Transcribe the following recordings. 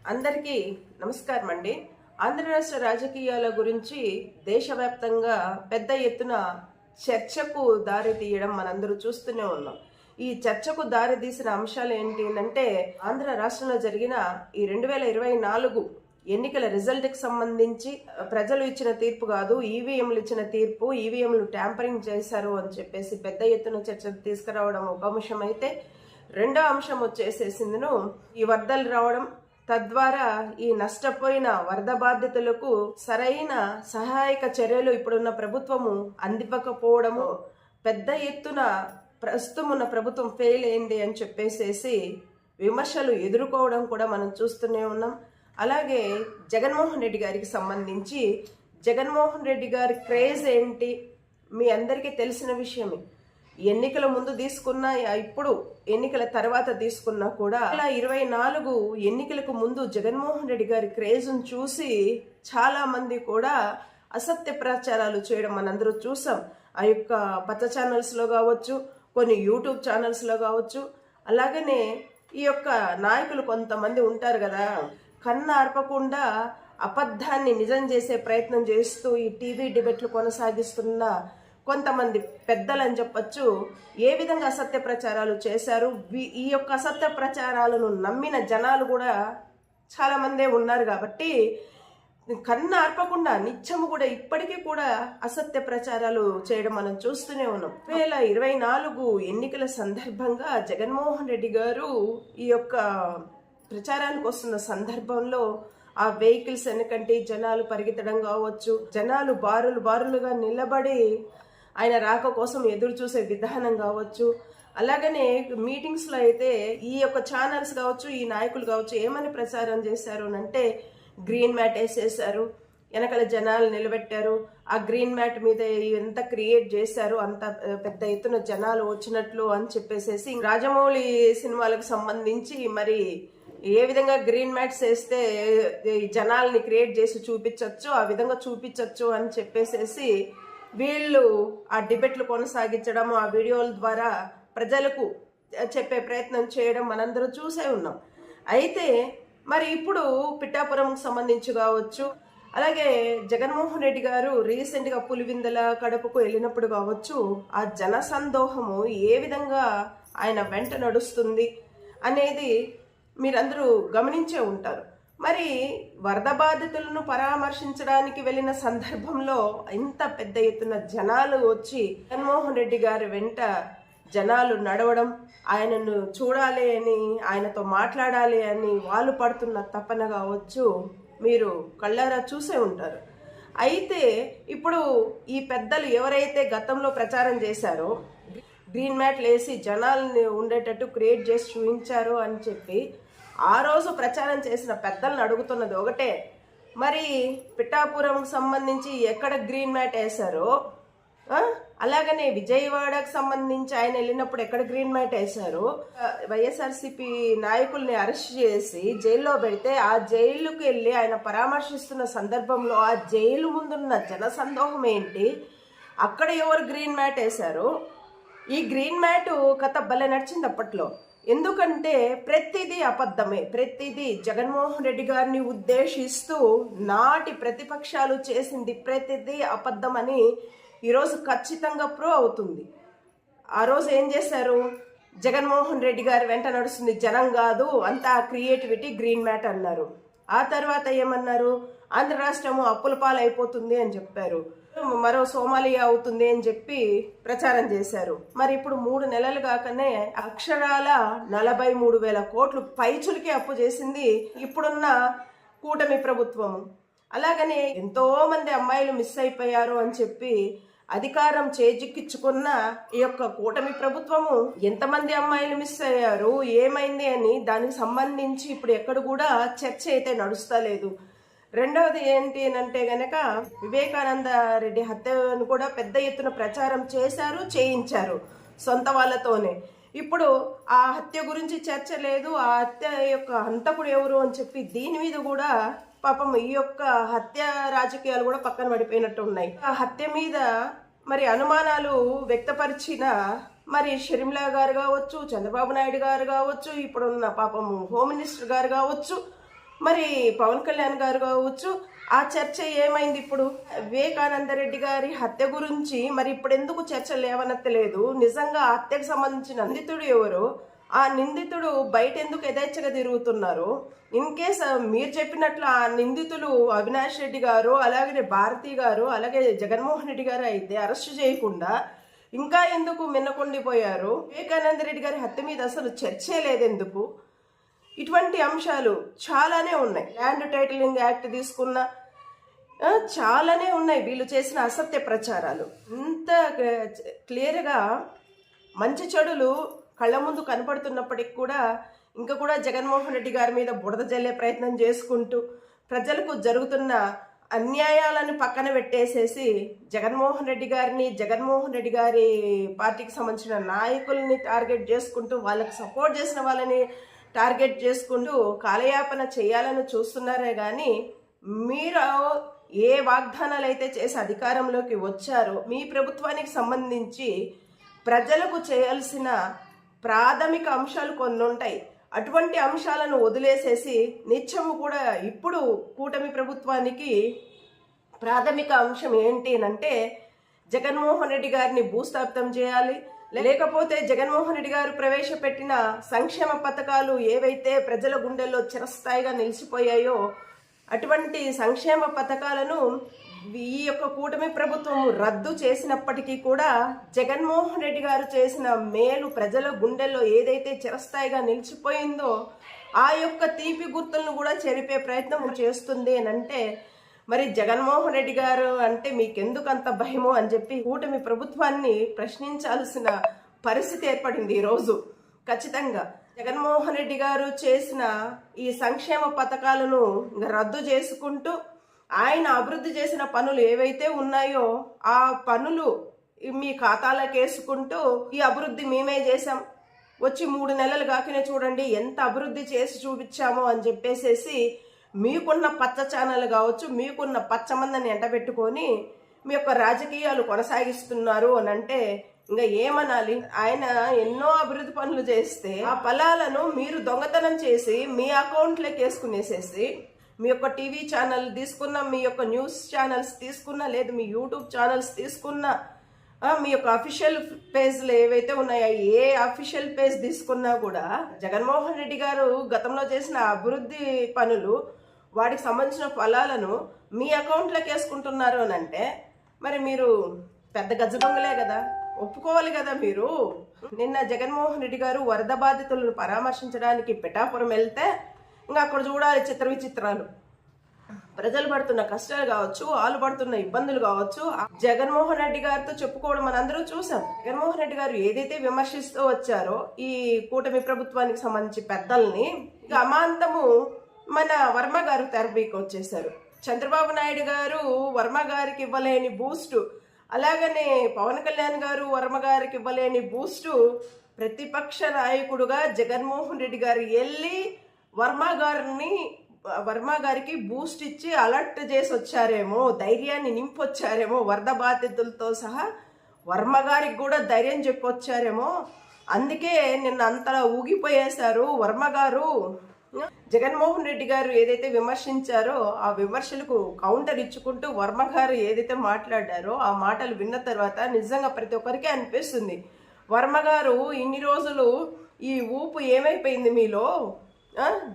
అందరికీ నమస్కారం అండి ఆంధ్ర రాష్ట్ర రాజకీయాల గురించి దేశవ్యాప్తంగా పెద్ద ఎత్తున చర్చకు దారి తీయడం మనందరూ చూస్తూనే ఉన్నాం. ఈ చర్చకు దారి తీసిన అంశాలు ఏంటి అంటే ఆంధ్ర రాష్ట్రంలో జరిగిన ఈ రెండు వేల ఇరవై నాలుగు ఎన్నికల రిజల్ట్కి సంబంధించి ప్రజలు ఇచ్చిన తీర్పు కాదు ఈవీఎంలు ఇచ్చిన తీర్పు ఈవీఎంలు ట్యాంపరింగ్ చేశారు అని చెప్పేసి పెద్ద ఎత్తున చర్చకు తీసుకురావడం ఒక అంశం అయితే రెండో అంశం వచ్చేసేసిందిను ఈ వరదలు రావడం తద్వారా ఈ నష్టపోయిన వరద బాధితులకు సరైన సహాయక చర్యలు ఇప్పుడున్న ప్రభుత్వము అందివ్వకపోవడము పెద్ద ఎత్తున ప్రస్తుతం ఉన్న ప్రభుత్వం ఫెయిల్ అయింది అని చెప్పేసేసి విమర్శలు ఎదుర్కోవడం కూడా మనం చూస్తూనే ఉన్నాం. అలాగే జగన్మోహన్ రెడ్డి గారికి సంబంధించి జగన్మోహన్ రెడ్డి గారి క్రేజ్ ఏంటి? మీ అందరికీ తెలిసిన విషయమే. ఎన్నికల ముందు తీసుకున్న ఇప్పుడు ఎన్నికల తర్వాత తీసుకున్నా కూడా ఇలా ఇరవై నాలుగు ఎన్నికలకు ముందు జగన్మోహన్ రెడ్డి గారి క్రేజ్ను చూసి చాలా మంది కూడా అసత్య ప్రచారాలు చేయడం మనందరూ చూసాం. ఆ యొక్క పచ్చ ఛానల్స్లో కావచ్చు కొన్ని యూట్యూబ్ ఛానల్స్లో కావచ్చు. అలాగనే ఈ యొక్క నాయకులు కొంతమంది ఉంటారు కదా కన్ను ఆర్పకుండా అబద్ధాన్ని నిజం చేసే ప్రయత్నం చేస్తూ ఈ టీవీ డిబేట్లు కొనసాగిస్తున్న కొంతమంది పెద్దలు అని ఏ విధంగా అసత్య ప్రచారాలు చేశారు? ఈ యొక్క అసత్య ప్రచారాలను నమ్మిన జనాలు కూడా చాలామందే ఉన్నారు కాబట్టి కన్ను ఆర్పకుండా నిత్యము కూడా ఇప్పటికీ కూడా అసత్య ప్రచారాలు చేయడం మనం చూస్తూనే ఉన్నాం. వేల ఇరవై నాలుగు ఎన్నికల సందర్భంగా జగన్మోహన్ రెడ్డి గారు ఈ యొక్క ప్రచారానికి వస్తున్న సందర్భంలో ఆ వెహికల్స్ వెనకంటే జనాలు పరిగెత్తడం కావచ్చు జనాలు బారులు బారులుగా నిలబడి ఆయన రాక కోసం ఎదురు చూసే విధానం కావచ్చు. అలాగనే మీటింగ్స్లో అయితే ఈ యొక్క ఛానల్స్ కావచ్చు ఈ నాయకులు కావచ్చు ఏమని ప్రచారం చేశారు అని అంటే గ్రీన్ మ్యాట్ వేసేసారు వెనకాల జనాలు నిలబెట్టారు. ఆ గ్రీన్ మ్యాట్ మీద ఎంత క్రియేట్ చేశారు అంత పెద్ద ఎత్తున జనాలు వచ్చినట్లు అని చెప్పేసేసి రాజమౌళి సినిమాలకు సంబంధించి మరి ఏ విధంగా గ్రీన్ మ్యాట్స్ వేస్తే జనాల్ని క్రియేట్ చేసి చూపించవచ్చు ఆ విధంగా చూపించవచ్చు అని చెప్పేసేసి వీళ్ళు ఆ డిబేట్లు కొనసాగించడం ఆ వీడియోల ద్వారా ప్రజలకు చెప్పే ప్రయత్నం చేయడం మనందరూ చూసే ఉన్నాం. అయితే మరి ఇప్పుడు పిఠాపురంకి సంబంధించి కావచ్చు అలాగే జగన్మోహన్ రెడ్డి గారు రీసెంట్గా పులివిందల కడపకు వెళ్ళినప్పుడు కావచ్చు ఆ జనసందోహము ఏ విధంగా ఆయన వెంట నడుస్తుంది అనేది మీరందరూ గమనించే ఉంటారు. మరి వరద బాధితులను పరామర్శించడానికి వెళ్ళిన సందర్భంలో ఇంత పెద్ద ఎత్తున జనాలు వచ్చి జగన్మోహన్ రెడ్డి గారి వెంట జనాలు నడవడం ఆయనను చూడాలి అని ఆయనతో మాట్లాడాలి అని వాళ్ళు పడుతున్న తపన కావచ్చు మీరు కళ్ళారా చూసే ఉంటారు. అయితే ఇప్పుడు ఈ పెద్దలు ఎవరైతే గతంలో ప్రచారం చేశారో గ్రీన్ మ్యాట్లు వేసి జనాల్ని ఉండేటట్టు క్రియేట్ చేసి చూపించారు అని చెప్పి ఆ రోజు ప్రచారం చేసిన పెద్దలను అడుగుతున్నది ఒకటే. మరి పిఠాపురంకి సంబంధించి ఎక్కడ గ్రీన్ మ్యాట్ వేశారో? అలాగనే విజయవాడకు సంబంధించి ఆయన వెళ్ళినప్పుడు ఎక్కడ గ్రీన్ మ్యాట్ వేశారు? వైఎస్ఆర్సిపి వైఎస్ఆర్సీపీ నాయకుల్ని అరెస్ట్ చేసి జైల్లో పెడితే ఆ జైలుకి వెళ్ళి ఆయన పరామర్శిస్తున్న సందర్భంలో ఆ జైలు ముందున్న జనసందోహం ఏంటి? అక్కడ ఎవరు గ్రీన్ మ్యాట్ వేశారు? ఈ గ్రీన్ మ్యాట్ కథ భలే నడిచింది అప్పట్లో. ఎందుకంటే ప్రతిదీ అబద్ధమే. ప్రతిదీ జగన్మోహన్ రెడ్డి గారిని ఉద్దేశిస్తూ నాటి ప్రతిపక్షాలు చేసింది ప్రతిదీ అబద్ధమని ఈరోజు ఖచ్చితంగా ప్రూవ్ అవుతుంది. ఆ రోజు ఏం చేశారు? జగన్మోహన్ రెడ్డి గారి వెంట నడుస్తుంది జనం కాదు అంతా క్రియేటివిటీ గ్రీన్ మ్యాట్ అన్నారు. ఆ తర్వాత ఏమన్నారు? ఆంధ్ర రాష్ట్రము అప్పుల పాలైపోతుంది అని చెప్పారు. మరో సోమాలియా అవుతుంది అని చెప్పి ప్రచారం చేశారు. మరి ఇప్పుడు మూడు నెలలు కాకనే అక్షరాల నలభై మూడు వేల కోట్లు పైచులకి అప్పు చేసింది ఇప్పుడున్న కూటమి ప్రభుత్వము. అలాగనే ఎంతో మంది అమ్మాయిలు మిస్ అయిపోయారు అని చెప్పి అధికారం చేజిక్కించుకున్న ఈ యొక్క కూటమి ప్రభుత్వము ఎంతమంది అమ్మాయిలు మిస్ అయ్యారు ఏమైంది అని దానికి సంబంధించి ఇప్పుడు ఎక్కడ కూడా చర్చ అయితే నడుస్తలేదు. రెండవది ఏంటి అంటే గనక వివేకానంద రెడ్డి హత్యను కూడా పెద్ద ఎత్తున ప్రచారం చేశారు చేయించారు సొంత వాళ్ళతోనే. ఇప్పుడు ఆ హత్య గురించి చర్చ లేదు ఆ హత్య యొక్క హంతకుడు ఎవరు అని చెప్పి దీని మీద కూడా పాపం ఈ యొక్క హత్య రాజకీయాలు కూడా పక్కన పడిపోయినట్టు ఉన్నాయి. ఆ హత్య మీద మరి అనుమానాలు వ్యక్తపరిచిన మరి షర్మిలా గారు కావచ్చు చంద్రబాబు నాయుడు గారు కావచ్చు ఇప్పుడున్న పాపం హోమ్ మినిస్టర్ గారు కావచ్చు మరి పవన్ కళ్యాణ్ గారు కావచ్చు ఆ చర్చ ఏమైంది ఇప్పుడు? వివేకానంద రెడ్డి గారి హత్య గురించి మరి ఇప్పుడు ఎందుకు చర్చ లేవనెత్తలేదు? నిజంగా ఆ హత్యకు సంబంధించిన నిందితుడు ఎవరు? ఆ నిందితుడు బయట ఎందుకు యథేచ్ఛగా తిరుగుతున్నారు? ఇన్ కేస్ uh, మీరు చెప్పినట్లు ఆ నిందితులు అవినాష్ రెడ్డి గారు అలాగే భారతి గారు అలాగే జగన్మోహన్ రెడ్డి గారు అయితే అరెస్ట్ చేయకుండా ఇంకా ఎందుకు మిన్నకుండిపోయారు వివేకానంద రెడ్డి గారి హత్య మీద అసలు చర్చే లేదెందుకు? ఇటువంటి అంశాలు చాలానే ఉన్నాయి. ల్యాండ్ టైటిలింగ్ యాక్ట్ తీసుకున్న చాలానే ఉన్నాయి వీళ్ళు చేసిన అసత్య ప్రచారాలు. ఇంత క్లియర్గా మంచి చెడులు కళ్ళ ముందు కనపడుతున్నప్పటికి కూడా ఇంకా కూడా జగన్మోహన్ రెడ్డి గారి మీద బుడద జల్లే ప్రయత్నం చేసుకుంటూ ప్రజలకు జరుగుతున్న అన్యాయాలను పక్కన పెట్టేసేసి జగన్మోహన్ రెడ్డి గారిని జగన్మోహన్ రెడ్డి గారి పార్టీకి సంబంధించిన నాయకుల్ని టార్గెట్ చేసుకుంటూ వాళ్ళకి సపోర్ట్ చేసిన వాళ్ళని టార్గెట్ చేసుకుంటూ కాలయాపన చేయాలని చూస్తున్నారే కానీ మీరు ఏ వాగ్దానాలు అయితే చేసి అధికారంలోకి వచ్చారో మీ ప్రభుత్వానికి సంబంధించి ప్రజలకు చేయాల్సిన ప్రాథమిక అంశాలు కొన్ని ఉంటాయి. అటువంటి అంశాలను వదిలేసేసి నిత్యము కూడా ఇప్పుడు కూటమి ప్రభుత్వానికి ప్రాథమిక అంశం ఏంటి అంటే జగన్మోహన్ రెడ్డి గారిని భూస్థాపితం చేయాలి. లేకపోతే జగన్మోహన్ రెడ్డి గారు ప్రవేశపెట్టిన సంక్షేమ పథకాలు ఏవైతే ప్రజల గుండెల్లో చిరస్థాయిగా నిలిచిపోయాయో అటువంటి సంక్షేమ పథకాలను ఈ యొక్క కూటమి ప్రభుత్వం రద్దు చేసినప్పటికీ కూడా జగన్మోహన్ రెడ్డి గారు చేసిన మేలు ప్రజల గుండెల్లో ఏదైతే చిరస్థాయిగా నిలిచిపోయిందో ఆ యొక్క తీపి గుర్తులను కూడా చెరిపే ప్రయత్నం చేస్తుంది అని అంటే మరి జగన్మోహన్ రెడ్డి గారు అంటే మీకెందుకు అంత భయమో అని చెప్పి కూటమి ప్రభుత్వాన్ని ప్రశ్నించాల్సిన పరిస్థితి ఏర్పడింది ఈరోజు ఖచ్చితంగా జగన్మోహన్ రెడ్డి గారు చేసిన ఈ సంక్షేమ పథకాలను రద్దు చేసుకుంటూ ఆయన అభివృద్ధి చేసిన పనులు ఏవైతే ఉన్నాయో ఆ పనులు మీ ఖాతాలోకి వేసుకుంటూ ఈ అభివృద్ధి మేమే చేసాం వచ్చి మూడు నెలలు కాకనే చూడండి ఎంత అభివృద్ధి చేసి చూపించామో అని చెప్పేసేసి మీకున్న పచ్చ ఛానల్ కావచ్చు మీకున్న పచ్చమందని ఎండబెట్టుకొని మీ యొక్క రాజకీయాలు కొనసాగిస్తున్నారు అని అంటే ఇంకా ఏమనాలి? ఆయన ఎన్నో అభివృద్ధి పనులు చేస్తే ఆ ఫలాలను మీరు దొంగతనం చేసి మీ అకౌంట్లోకి వేసుకునేసేసి మీ యొక్క టీవీ ఛానల్ తీసుకున్న మీ యొక్క న్యూస్ ఛానల్స్ తీసుకున్నా లేదు మీ యూట్యూబ్ ఛానల్స్ తీసుకున్న మీ యొక్క అఫీషియల్ పేజ్లు ఏవైతే ఉన్నాయో ఏ అఫీషియల్ పేజ్ తీసుకున్నా కూడా జగన్మోహన్ రెడ్డి గారు గతంలో చేసిన అభివృద్ధి పనులు వాటికి సంబంధించిన ఫలాలను మీ అకౌంట్లోకి వేసుకుంటున్నారు అని అంటే మరి మీరు పెద్ద గజబంగులే కదా. ఒప్పుకోవాలి కదా మీరు. నిన్న జగన్మోహన్ రెడ్డి గారు వరద బాధితులను పరామర్శించడానికి పిఠాపురం వెళ్తే ఇంకా అక్కడ చూడాలి చిత్ర విచిత్రాలు. ప్రజలు పడుతున్న కష్టాలు కావచ్చు వాళ్ళు పడుతున్న ఇబ్బందులు కావచ్చు. జగన్మోహన్ రెడ్డి గారితో చెప్పుకోవడం మనందరూ చూసాం. జగన్మోహన్ రెడ్డి గారు ఏదైతే విమర్శిస్తూ వచ్చారో ఈ కూటమి ప్రభుత్వానికి సంబంధించి పెద్దల్ని ఇక అమాంతము మన వర్మ గారు తెరపీకి వచ్చేసారు. చంద్రబాబు నాయుడు గారు వర్మ గారికి ఇవ్వలేని బూస్ట్ అలాగనే పవన్ కళ్యాణ్ గారు వర్మ గారికి ఇవ్వలేని బూస్టు ప్రతిపక్ష నాయకుడుగా జగన్మోహన్ రెడ్డి గారు వెళ్ళి వర్మ గారిని వర్మ గారికి బూస్ట్ ఇచ్చి అలర్ట్ చేసి వచ్చారేమో ధైర్యాన్ని నింపొచ్చారేమో వరద బాధితులతో సహా వర్మ గారికి కూడా ధైర్యం చెప్పొచ్చారేమో. అందుకే నిన్న అంతలా ఊగిపోయేశారు వర్మ గారు. జగన్మోహన్ రెడ్డి గారు ఏదైతే విమర్శించారో ఆ విమర్శలకు కౌంటర్ ఇచ్చుకుంటూ వర్మ గారు ఏదైతే మాట్లాడారో ఆ మాటలు విన్న తర్వాత నిజంగా ప్రతి ఒక్కరికి అనిపిస్తుంది. వర్మ గారు ఇన్ని రోజులు ఈ ఊపు ఏమైపోయింది మీలో?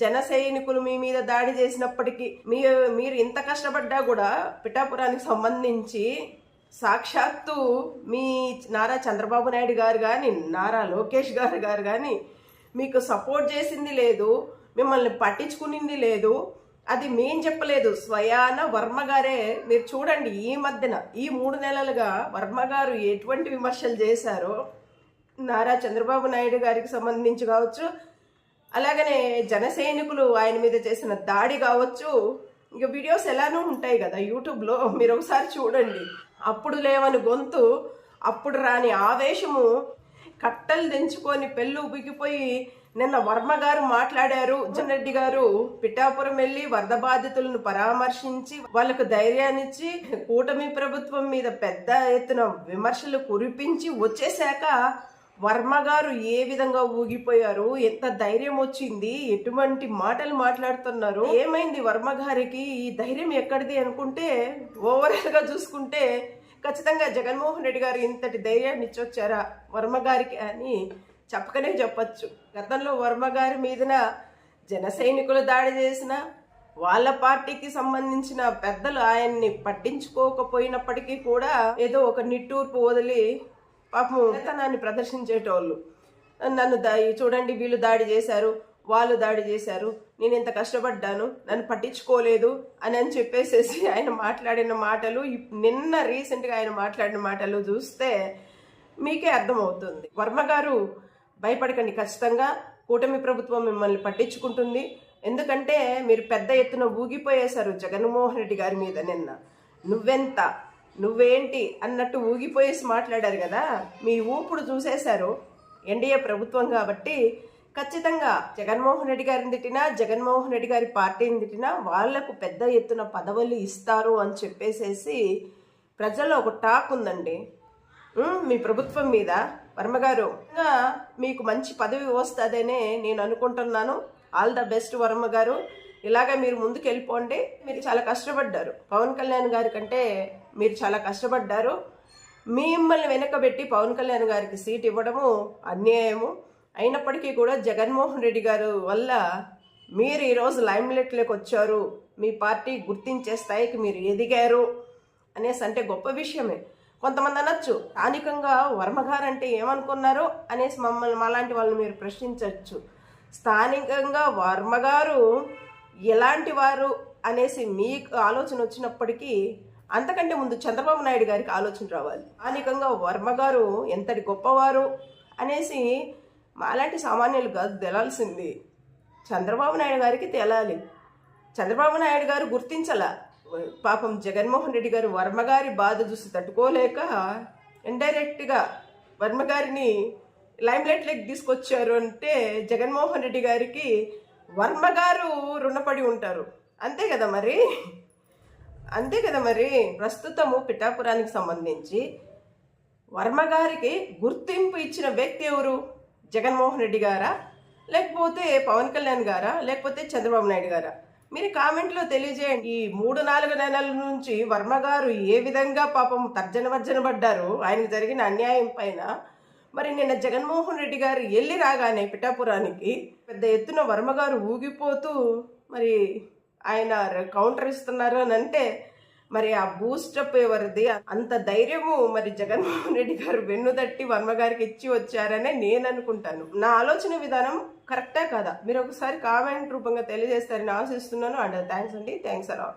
జన సైనికులు మీ మీద దాడి చేసినప్పటికీ మీ మీరు ఇంత కష్టపడ్డా కూడా పిఠాపురానికి సంబంధించి సాక్షాత్తు మీ నారా చంద్రబాబు నాయుడు గారు కానీ నారా లోకేష్ గారు గారు కానీ మీకు సపోర్ట్ చేసింది లేదు. మిమ్మల్ని పట్టించుకునింది లేదు. అది మేం చెప్పలేదు. స్వయాన వర్మగారే మీరు చూడండి ఈ మధ్యన ఈ మూడు నెలలుగా వర్మగారు ఎటువంటి విమర్శలు చేశారో నారా చంద్రబాబు నాయుడు గారికి సంబంధించి కావచ్చు అలాగనే జన సైనికులు ఆయన మీద చేసిన దాడి కావచ్చు ఇక వీడియోస్ ఎలానూ ఉంటాయి కదా యూట్యూబ్లో మీరు ఒకసారి చూడండి. అప్పుడు లేవని గొంతు అప్పుడు రాని ఆవేశము కట్టలు తెంచుకొని పెళ్ళు ఉబికిపోయి నిన్న వర్మ గారు మాట్లాడారు. జనరెడ్డి రెడ్డి గారు పిఠాపురం వెళ్ళి వరద బాధితులను పరామర్శించి వాళ్ళకు ధైర్యాన్నిచ్చి కూటమి ప్రభుత్వం మీద పెద్ద ఎత్తున విమర్శలు కురిపించి వచ్చేశాక వర్మ గారు ఏ విధంగా ఊగిపోయారు? ఎంత ధైర్యం వచ్చింది? ఎటువంటి మాటలు మాట్లాడుతున్నారు? ఏమైంది వర్మ గారికి? ఈ ధైర్యం ఎక్కడిది అనుకుంటే ఓవరాల్గా చూసుకుంటే ఖచ్చితంగా జగన్మోహన్ రెడ్డి గారు ఇంతటి ధైర్యాన్ని ఇచ్చొచ్చారా? వర్మ గారికి అని చెప్పకనే చెప్పచ్చు. గతంలో వర్మ గారి మీదన జన సైనికులు దాడి చేసిన వాళ్ళ పార్టీకి సంబంధించిన పెద్దలు ఆయన్ని పట్టించుకోకపోయినప్పటికీ కూడా ఏదో ఒక నిట్టూర్పు వదిలి పాపం వేతనాన్ని ప్రదర్శించేటోళ్ళు. నన్ను దా చూడండి వీళ్ళు దాడి చేశారు వాళ్ళు దాడి చేశారు నేను ఇంత కష్టపడ్డాను నన్ను పట్టించుకోలేదు అని అని చెప్పేసేసి ఆయన మాట్లాడిన మాటలు ఇప్- నిన్న రీసెంట్గా ఆయన మాట్లాడిన మాటలు చూస్తే మీకే అర్థమవుతుంది. వర్మ గారు భయపడకండి. ఖచ్చితంగా కూటమి ప్రభుత్వం మిమ్మల్ని పట్టించుకుంటుంది. ఎందుకంటే మీరు పెద్ద ఎత్తున ఊగిపోయేశారు జగన్మోహన్ రెడ్డి గారి మీద నిన్న. నువ్వెంత? నువ్వేంటి? అన్నట్టు ఊగిపోయేసి మాట్లాడారు కదా. మీ ఊపుడు చూసేశారు. ఎన్డీఏ ప్రభుత్వం కాబట్టి ఖచ్చితంగా జగన్మోహన్ రెడ్డి గారిని తిట్టినా జగన్మోహన్ రెడ్డి గారి పార్టీని తిట్టినా వాళ్ళకు పెద్ద ఎత్తున పదవులు ఇస్తారు అని చెప్పేసేసి ప్రజల్లో ఒక టాక్ ఉందండి. మీ ప్రభుత్వం మీద వర్మగారు ఇంకా మీకు మంచి పదవి వస్తుందనే నేను అనుకుంటున్నాను. ఆల్ ద బెస్ట్ వర్మ గారు ఇలాగ మీరు ముందుకు వెళ్ళిపోండి మీరు చాలా కష్టపడ్డారు. పవన్ కళ్యాణ్ గారి కంటే మీరు చాలా కష్టపడ్డారు. మిమ్మల్ని వెనకబెట్టి పవన్ కళ్యాణ్ గారికి సీట్ ఇవ్వడము అన్యాయము. అయినప్పటికీ కూడా జగన్మోహన్ రెడ్డి గారు వల్ల మీరు ఈరోజు లైమ్లైట్లోకి వచ్చారు. మీ పార్టీ గుర్తించే స్థాయికి మీరు ఎదిగారు అనేసి అంటే గొప్ప విషయమే. కొంతమంది అనొచ్చు. స్థానికంగా వర్మగారు అంటే ఏమనుకున్నారు అనేసి మమ్మల్ని మాలాంటి వాళ్ళని మీరు ప్రశ్నించవచ్చు స్థానికంగా వర్మగారు ఎలాంటి వారు అనేసి మీకు ఆలోచన వచ్చినప్పటికీ అంతకంటే ముందు చంద్రబాబు నాయుడు గారికి ఆలోచన రావాలి. స్థానికంగా వర్మగారు ఎంతటి గొప్పవారు అనేసి మాలాంటి సామాన్యులు కాదు తెలాల్సింది. చంద్రబాబు నాయుడు గారికి తేలాలి. చంద్రబాబు నాయుడు గారు గుర్తించలా. పాపం జగన్మోహన్ రెడ్డి గారు వర్మ గారి బాధ చూసి తట్టుకోలేక ఇండైరెక్ట్గా వర్మ గారిని లైమ్లైట్లోకి తీసుకొచ్చారు అంటే జగన్మోహన్ రెడ్డి గారికి వర్మ గారు రుణపడి ఉంటారు. అంతే కదా మరి? అంతే కదా మరి? ప్రస్తుతము పిఠాపురానికి సంబంధించి వర్మ గారికి గుర్తింపు ఇచ్చిన వ్యక్తి ఎవరు? జగన్మోహన్ రెడ్డి గారా? లేకపోతే పవన్ కళ్యాణ్ గారా? లేకపోతే చంద్రబాబు నాయుడు గారా? మీరు కామెంట్లో తెలియజేయండి. ఈ మూడు నాలుగు నెలల నుంచి వర్మ గారు ఏ విధంగా పాపం తర్జన వర్జన పడ్డారు? ఆయనకు జరిగిన అన్యాయం పైన మరి నిన్న జగన్మోహన్ రెడ్డి గారు వెళ్ళి రాగానే పిఠాపురానికి పెద్ద ఎత్తున వర్మ గారు ఊగిపోతూ మరి ఆయన కౌంటర్ ఇస్తున్నారు అని అంటే మరి ఆ బూస్టప్ ఎవరిది? అంత ధైర్యము మరి జగన్మోహన్ రెడ్డి గారు వెన్ను తట్టి వర్మ గారికి ఇచ్చి వచ్చారనే నేను అనుకుంటాను. నా ఆలోచన విధానం కరెక్టా కదా? మీరు ఒకసారి కామెంట్ రూపంగా తెలియజేస్తారని ఆశిస్తున్నాను. అండ్ థ్యాంక్స్ అండి. థ్యాంక్స్ అలా